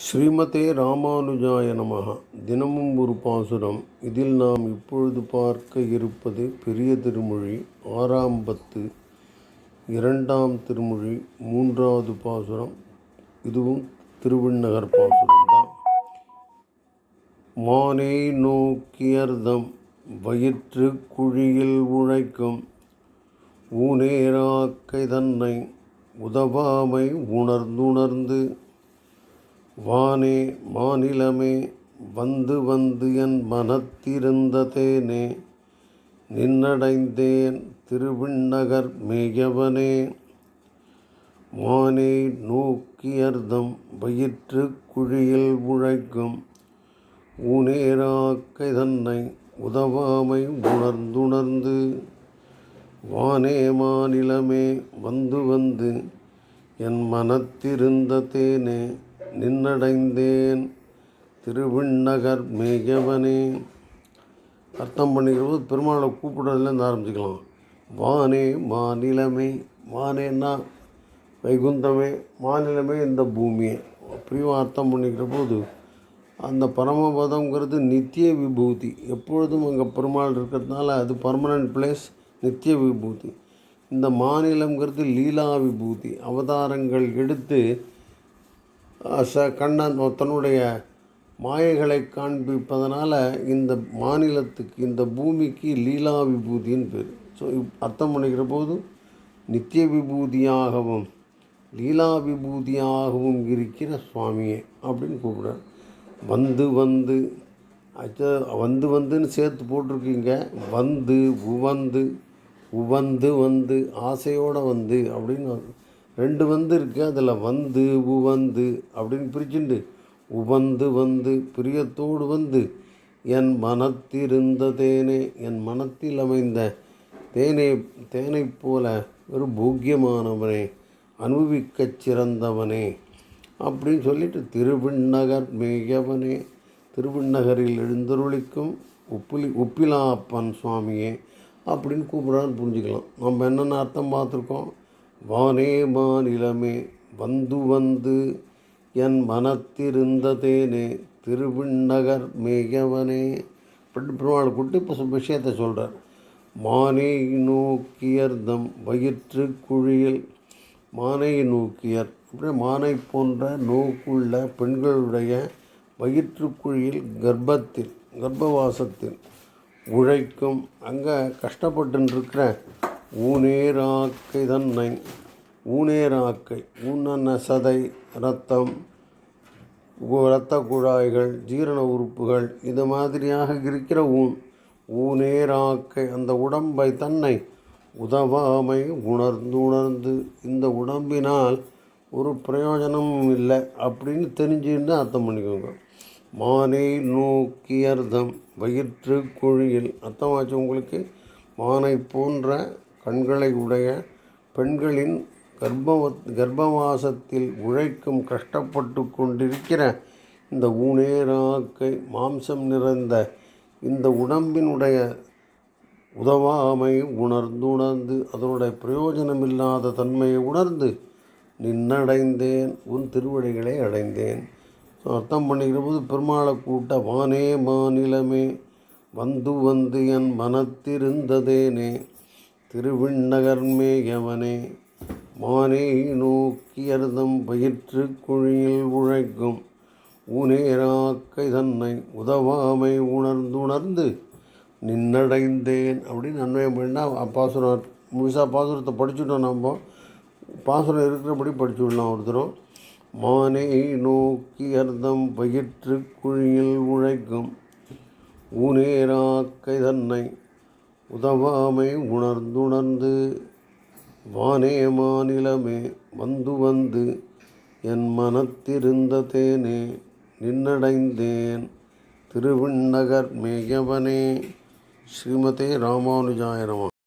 ஸ்ரீமதே ராமானுஜாய நமக தினமும் ஒரு பாசுரம். இதில் நாம் இப்பொழுது பார்க்க இருப்பது பெரிய திருமொழி ஆறாம் பத்து இரண்டாம் திருமொழி மூன்றாவது பாசுரம். இதுவும் திருவிண்ணகர் பாசுரம் தான். மானை நோக்கியர்தம் வயிற்று குழியில் உழைக்கும். ஊனேராக்கை தன்னை உதவாமை உணர்ந்துணர்ந்து வானே மாநிலமே வந்து வந்து என் மனத்திருந்த தேனே நின்னடைந்தேன் திருவிண்ணகர் மேயவனே. மானே நோக்கியர்தம் வயிற்று குழியில் உழைக்கும் ஊனேராக்கை தன்னை உதவாமை உணர்ந்துணர்ந்து. வானே மாநிலமே வந்து வந்து என் மனத்திருந்த தேனே நின்னடைந்தேன். திருவிண்ணகர் மேயவனே அர்த்தம் பண்ணிக்கிறது பெருமாளை கூப்பிடுறதுலேருந்து ஆரம்பிச்சுக்கலாம். வானே மாநிலமே. வானேன்னா வைகுந்தமே. மாநிலமே இந்த பூமியே. அப்படியும் அர்த்தம் பண்ணிக்கிற போது அந்த பரமபதங்கிறது நித்திய விபூதி. எப்பொழுதும் அங்கே பெருமாள் இருக்கிறதுனால அது பர்மனன்ட் பிளேஸ் நித்திய விபூதி. இந்த மாநிலங்கிறது லீலா விபூதி. அவதாரங்கள் எடுத்து ச கண்ணன் தன்னுடைய மாயைகளை காண்பிப்பதனால் இந்த மாநிலத்துக்கு இந்த பூமிக்கு லீலா விபூதின்னு பேர். ஸோ அர்த்தம் பண்ணிக்கிற போது நித்திய விபூதியாகவும் லீலா விபூதியாகவும் இருக்கிற சுவாமியே அப்படின்னு கூப்பிட்றார். வந்து வந்து அச்சோ வந்து வந்துன்னு சேர்த்து போட்டிருக்கீங்க. வந்து உவந்து உவந்து வந்து ஆசையோடு வந்து அப்படின்னு ரெண்டு வந்து இருக்குது அதில் வந்து உவந்து அப்படின்னு பிரிச்சுண்டு. உவந்து வந்து பிரியத்தோடு வந்து. என் மனத்திருந்த தேனே என் மனத்தில் அமைந்த தேனே தேனைப் போல ஒரு போக்கியமானவனே அனுபவிக்கச் சிறந்தவனே அப்படின்னு சொல்லிட்டு திருவிண்ணகர் மேயவனே திருவிண்ணகரில் எழுந்தருளிக்கும் உப்பிலி உப்பிலாப்பன் சுவாமியே அப்படின்னு கூப்பிட்றான்னு புரிஞ்சுக்கலாம். நம்ம என்னென்ன அர்த்தம் பார்த்துருக்கோம்? வானே மாநிலமே வந்து வந்து என் மனத்திருந்த தேனே திருவிண்ணகர் மேயவனே. அப்படின்னு பெருமாள் கூட்டு இப்போ விஷயத்தை சொல்கிறார் மானை நோக்கியர்தம் வயிற்று குழியில் மானை நோக்கியர். அப்படியே மானை போன்ற நோக்குள்ள பெண்களுடைய வயிற்றுக்குழியில் கர்ப்பத்தில் கர்ப்பவாசத்தில் உழைக்கும். அங்கே கஷ்டப்பட்டுருக்கிற ஊனேராக்கை தன்னை ஊனேராக்கை ஊனன சதை ரத்தம் இரத்த குழாய்கள் ஜீரண உறுப்புகள் இது மாதிரியாக இருக்கிற ஊன் ஊனேராக்கை அந்த உடம்பை தன்னை உதவாமை உணர்ந்து உணர்ந்து இந்த உடம்பினால் ஒரு பிரயோஜனமும் இல்லை அப்படின்னு தெரிஞ்சுன்னு அர்த்தம் பண்ணிக்கோங்க. மானை நோக்கி அர்த்தம் வயிற்று குழியில் அர்த்தமாச்சு உங்களுக்கு? மானை போன்ற கண்களை உடைய பெண்களின் கர்ப்பவ கர்ப்பவாசத்தில் உழைக்கும் கஷ்டப்பட்டு கொண்டிருக்கிற இந்த ஊனேராக்கை மாம்சம் நிறைந்த இந்த உடம்பினுடைய உதவாமை உணர்ந்து உணர்ந்து அதனுடைய பிரயோஜனமில்லாத தன்மையை உணர்ந்து நின்னடைந்தேன் உன் திருவடிகளை அடைந்தேன். ஸோ அர்த்தம் பண்ணிக்கிற போது பெருமாளை கூட்ட வானே மாநிலமே வந்து வந்து என் மனத்திருந்ததேனே. திருவிண்ணகர் மேயவனே மானே நோக்கியர்தம் பயிற்று குழியில் உழைக்கும். ஊனேராக்கை தன்னை உதவாமை உணர்ந்துணர்ந்து நின்னடைந்தேன் அப்படின்னு அன்வயம் பண்ணால் பாசுரம் முழுசாக பாசுரத்தை படிச்சுட்டோம் நம்ம. பாசுரம் இருக்கிறபடி படிச்சு விடலாம் ஒருத்தரும் மானை நோக்கி அர்த்தம் பயிற்று குழியில் உழைக்கும். ஊனேராக்கை தன்னை உதவாமை உணர்ந்துணர்ந்து வானே மாநிலமே வந்து வந்து என் மனத்திருந்த தேனே நின்னடைந்தேன். திருவிண்ணகர் மேயவனே ஸ்ரீமதே ராமானுஜாய நம.